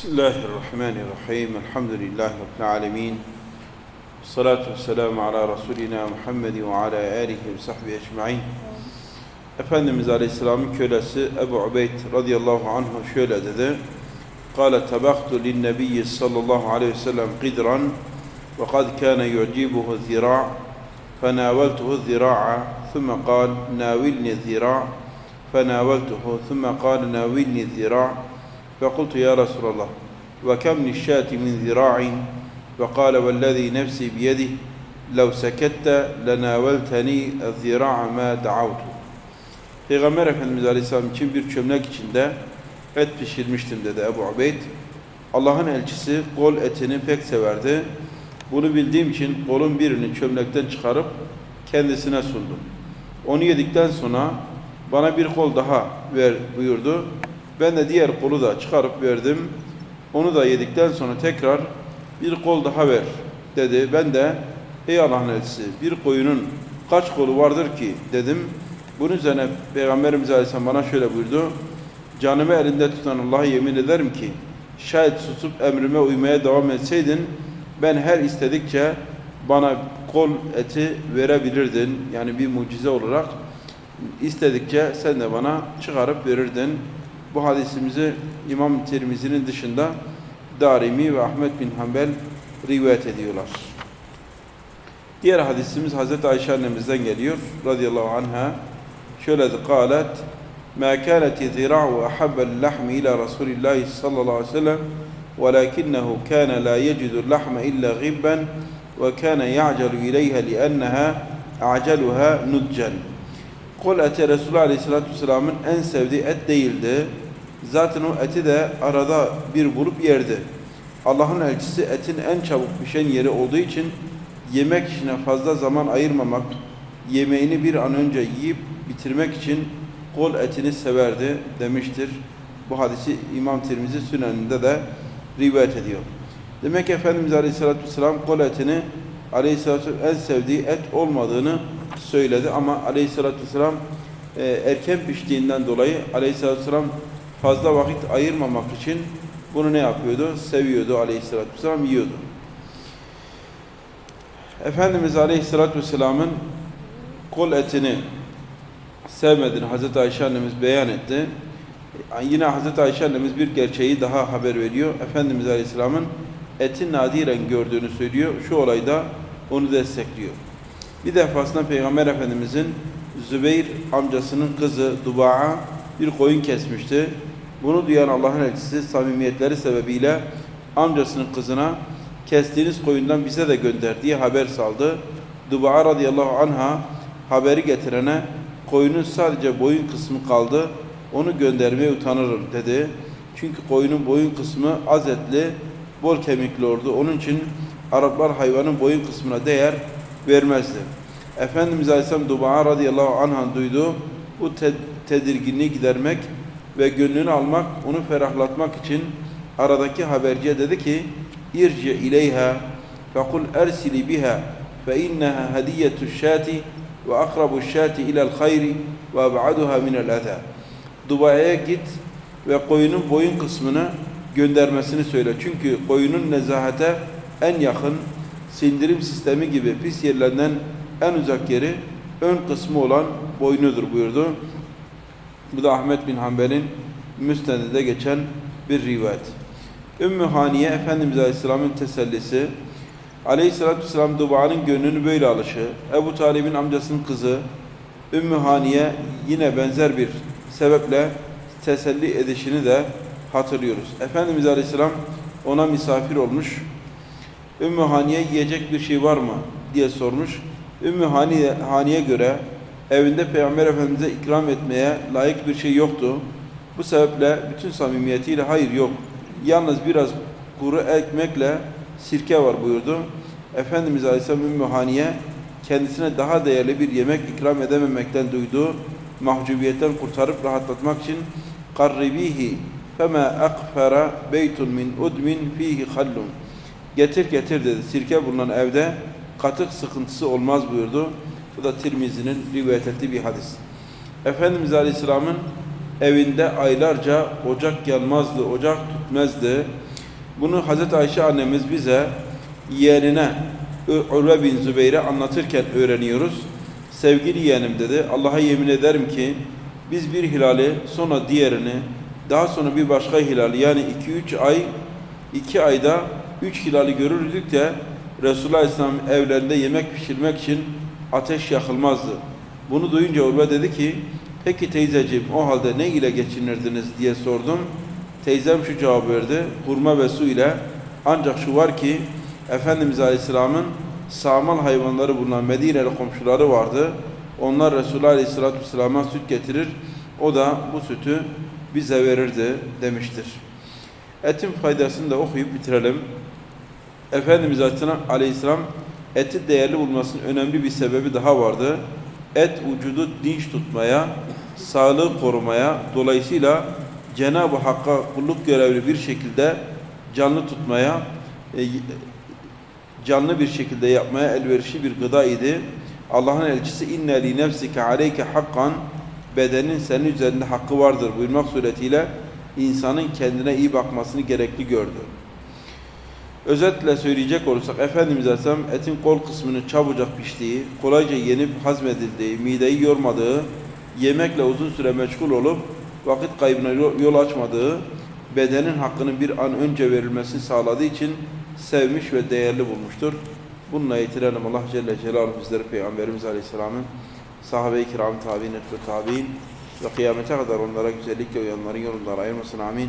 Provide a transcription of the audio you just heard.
بسم الله الرحمن الرحيم. الحمد لله رب العالمين. الصلاة والسلام على رسولنا محمد وعلى آله وصحبه أجمعين. sahbihi عليه السلام أبو عبيد رضي الله عنه anh şöyle قال تبخت للنبي صلى الله عليه وسلم قدرا وقد كان يعجبه الذراع. فناولته الذراع ثم قال ناولني الذراع. فناولته ثم قال ناولني الذراع. فقلت يا رسول الله وكم للشاة من ذراع فقال والذي نفسي بيده لو سكت لناولتني الذراع ما دعوت Peygamber Efendimiz Aleyhisselam için bir çömlek içinde et pişirmiştim dedi Ebu Ubeyd. Allah'ın elçisi kol etini pek severdi. Bunu bildiğim için kolun birini çömlekten çıkarıp kendisine sundum. Onu yedikten sonra bana bir kol daha ver buyurdu. Ben de diğer kolu da çıkarıp verdim. Onu da yedikten sonra tekrar bir kol daha ver dedi. Ben de ey Allah'ın elçisi bir koyunun kaç kolu vardır ki dedim. Bunun üzerine Peygamberimiz Aleyhisselam bana şöyle buyurdu. Canımı elinde tutan Allah'a yemin ederim ki şayet susup emrime uymaya devam etseydin ben her istedikçe bana kol eti verebilirdin. Yani bir mucize olarak istedikçe sen de bana çıkarıp verirdin. Bu hadisimizi İmam Tirmizi'nin dışında Darimi ve Ahmet bin Hanbel rivayet ediyorlar. Diğer hadisimiz Hazreti Ayşe annemizden geliyor radıyallahu anha. Şöyle de قالت ما كانت ذراع أحب اللحم إلى رسول الله صلى الله عليه وسلم ولكنه كان لا يجد اللحم إلا غبا وكان يعجل إليها لأنها أعجلها نضجا Kol eti Resulullah Aleyhisselatü Vesselam'ın en sevdiği et değildi. Zaten o eti de arada bir bulup yerdi. Allah'ın elçisi etin en çabuk pişen yeri olduğu için yemek işine fazla zaman ayırmamak, yemeğini bir an önce yiyip bitirmek için kol etini severdi demiştir. Bu hadisi İmam Tirmizi Sünen'inde de rivayet ediyor. Demek ki Efendimiz Aleyhisselatü Vesselam kol etini Aleyhisselatü en sevdiği et olmadığını söyledi ama Aleyhisselatü Vesselam e, erken piştiğinden dolayı Aleyhisselatü Vesselam fazla vakit ayırmamak için bunu ne yapıyordu? Seviyordu Aleyhisselatü Vesselam, yiyordu. Efendimiz Aleyhisselatü Vesselam'ın kol etini sevmediğini Hazreti Ayşe annemiz beyan etti. Yine Hazreti Ayşe annemiz bir gerçeği daha haber veriyor. Efendimiz Aleyhisselam'ın eti nadiren gördüğünü söylüyor. Şu olayda onu destekliyor. Bir defasında Peygamber Efendimizin Zübeyir amcasının kızı Duba'a bir koyun kesmişti. Bunu duyan Allah'ın elçisi samimiyetleri sebebiyle amcasının kızına kestiğiniz koyundan bize de gönder diye haber saldı. Duba'a radıyallahu anha haberi getirene koyunun sadece boyun kısmı kaldı. Onu göndermeye utanırım dedi. Çünkü koyunun boyun kısmı az etli, bol kemikli oldu. Onun için Araplar hayvanın boyun kısmına değer vermezdi. Efendimiz Aleyhisselam Duba'a radıyallahu anh'ın duyduğu bu te tedirginliği gidermek ve gönlünü almak, onu ferahlatmak için aradaki haberciye dedi ki irci ileyha fekul ersili biha fe inneha hediyetu şati ve akrabu şati ilel hayri ve ab'aduha minel eza. Dubai'ye git ve koyunun boyun kısmını göndermesini söyle. Çünkü koyunun nezahete en yakın sindirim sistemi gibi pis yerlerden en uzak yeri ön kısmı olan boynudur buyurdu. Bu da Ahmet bin Hanbel'in müsnedinde geçen bir rivayet. Ümmü Haniye Efendimiz Aleyhisselam'ın tesellisi, Aleyhisselatü Vesselam Duba'nın gönlünü böyle alışı, Ebu Talib'in amcasının kızı Ümmü Haniye yine benzer bir sebeple teselli edişini de hatırlıyoruz. Efendimiz Aleyhisselam ona misafir olmuş. Ümmü Haniye yiyecek bir şey var mı diye sormuş. Ümmü Haniye, Haniye göre evinde Peygamber Efendimiz'e ikram etmeye layık bir şey yoktu. Bu sebeple bütün samimiyetiyle hayır yok. Yalnız biraz kuru ekmekle sirke var buyurdu. Efendimiz Aleyhisselam Ümmü Haniye kendisine daha değerli bir yemek ikram edememekten duyduğu mahcubiyetten kurtarıp rahatlatmak için qarribihi fema akfara beytun min udmin fihi hallun getir getir dedi. Sirke bulunan evde katık sıkıntısı olmaz buyurdu. Bu da Tirmizi'nin rivayet ettiği bir hadis. Efendimiz Aleyhisselam'ın evinde aylarca ocak yanmazdı, ocak tutmazdı. Bunu Hazreti Ayşe annemiz bize yeğenine Urve bin Zübeyir'e anlatırken öğreniyoruz. Sevgili yeğenim dedi, Allah'a yemin ederim ki biz bir hilali sonra diğerini daha sonra bir başka hilali yani 2-3 ay 2 ayda 3 hilali görürdük de Resulullah Aleyhisselam evlerinde yemek pişirmek için ateş yakılmazdı. Bunu duyunca Urve dedi ki peki teyzeciğim o halde ne ile geçinirdiniz diye sordum. Teyzem şu cevap verdi. Hurma ve su ile ancak şu var ki Efendimiz Aleyhisselam'ın sağmal hayvanları bulunan Medine'li komşuları vardı. Onlar Resulullah Aleyhisselatü Vesselam'a süt getirir. O da bu sütü bize verirdi demiştir. Etin faydasını da okuyup bitirelim. Efendimiz Aleyhisselam eti değerli bulmasının önemli bir sebebi daha vardı. Et vücudu dinç tutmaya, sağlığı korumaya, dolayısıyla Cenab-ı Hakk'a kulluk görevli bir şekilde canlı tutmaya, e, canlı bir şekilde yapmaya elverişli bir gıda idi. Allah'ın elçisi inne li nefsike aleyke hakkan bedenin senin üzerinde hakkı vardır buyurmak suretiyle insanın kendine iyi bakmasını gerekli gördü. Özetle söyleyecek olursak Efendimiz Aleyhisselam etin kol kısmının çabucak piştiği, kolayca yenip hazmedildiği, mideyi yormadığı, yemekle uzun süre meşgul olup vakit kaybına yol açmadığı, bedenin hakkının bir an önce verilmesini sağladığı için sevmiş ve değerli bulmuştur. Bununla yetirelim Allah Celle Celaluhu bizleri Peygamberimiz Aleyhisselam'ın sahabe-i kiram tabi'in ve tabi'in ve kıyamete kadar onlara güzellikle uyanların yolundan ayırmasın amin.